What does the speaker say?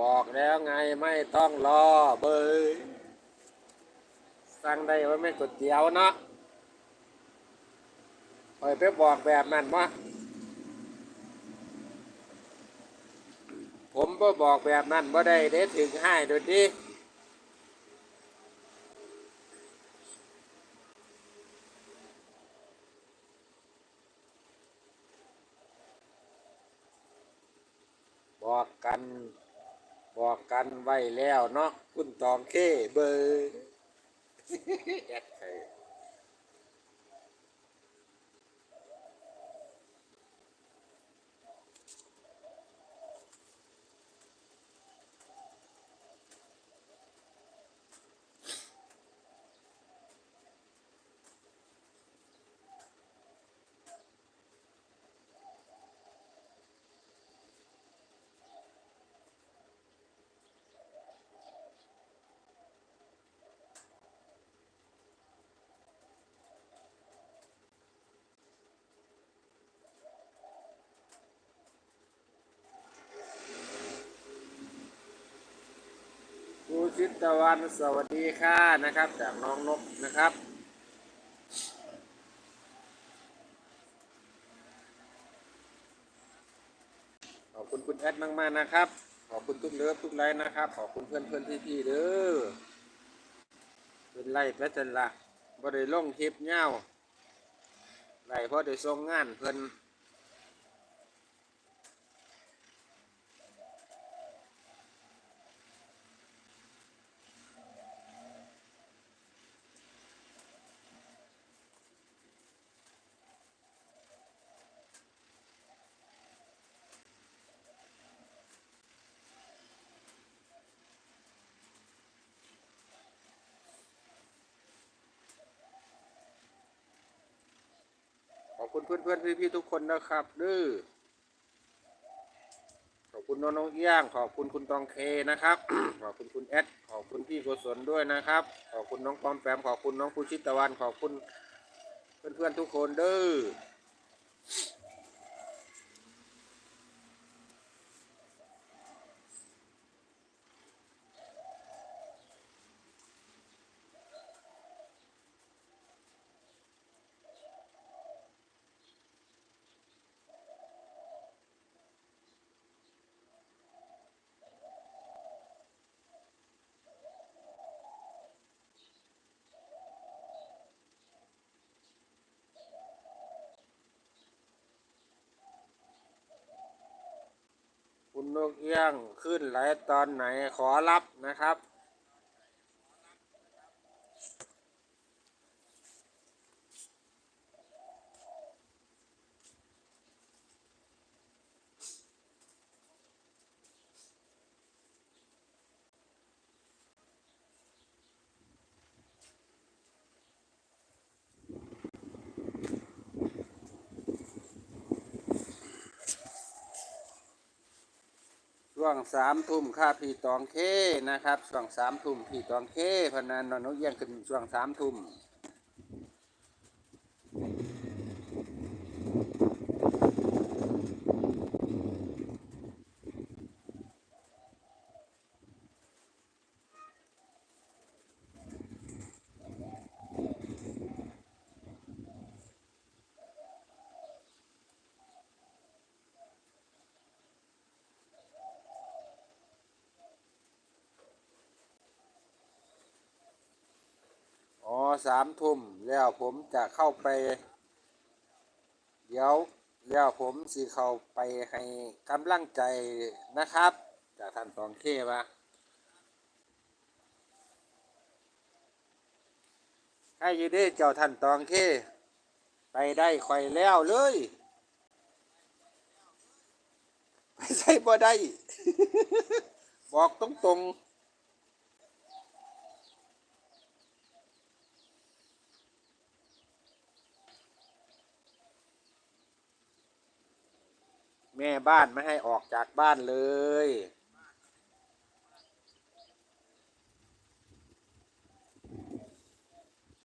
บอกแล้วไงไม่ต้องรอเบยสั่งได้ว่าไม่ก๋วยเตี๋ยวนะคอยไปบอกแบบนั้นวะผมบ่บอกแบบนั้นบ่ได้เด้ถึงให้โดยดิบอกกัน บอกกันไว้แล้วเนาะคุณตองเคเบอร์ แอด ชิตตะวันสวัสดีค่ะนะครับ จากน้องนกนะครับขอบคุณคุณแอดมากๆนะครับ ขอบคุณทุกเลิฟทุกไลน์นะครับ ขอบคุณเพื่อนเพื่อนๆพี่ๆเด้อเป็นไล่ไปจนละบ่ได้ลงคลิปเงาไล่เพราะได้ส่งงานเพื่อน คุณเพื่อนเพื่อนพี่พี่ทุกคนนะครับเด้อขอบคุณน้องน้องเอี้ยง ขอบคุณคุณตองเคนะครับ ขอบคุณคุณแอด ขอบคุณพี่โกศลด้วยนะครับ ขอบคุณน้องปอมแปม ขอบคุณน้องภูชิตตะวัน ขอบคุณเพื่อนเพื่อนทุกคนเด้อ นกเอี้ยงขึ้นไหลตอนไหนขอรับนะครับ ช่วงสามทุ่มค่าพี่ตองเคนะครับ ช่วงสามทุ่มพี่ตองเคพนันนอนนกเยี่ยงขึ้นช่วงสามทุ่ม สามทุ่มแล้วผมจะเข้าไป เดี๋ยวแล้วผมสิเข้าไปให้กำลังใจนะครับ จากท่านตองเควะให้ยืได้เจ้าท่านตองเค ไปได้ข่อยแล้วเลยไปใส่บ่ได้ บอกตรงๆ แม่บ้านไม่ให้ออกจากบ้านเลย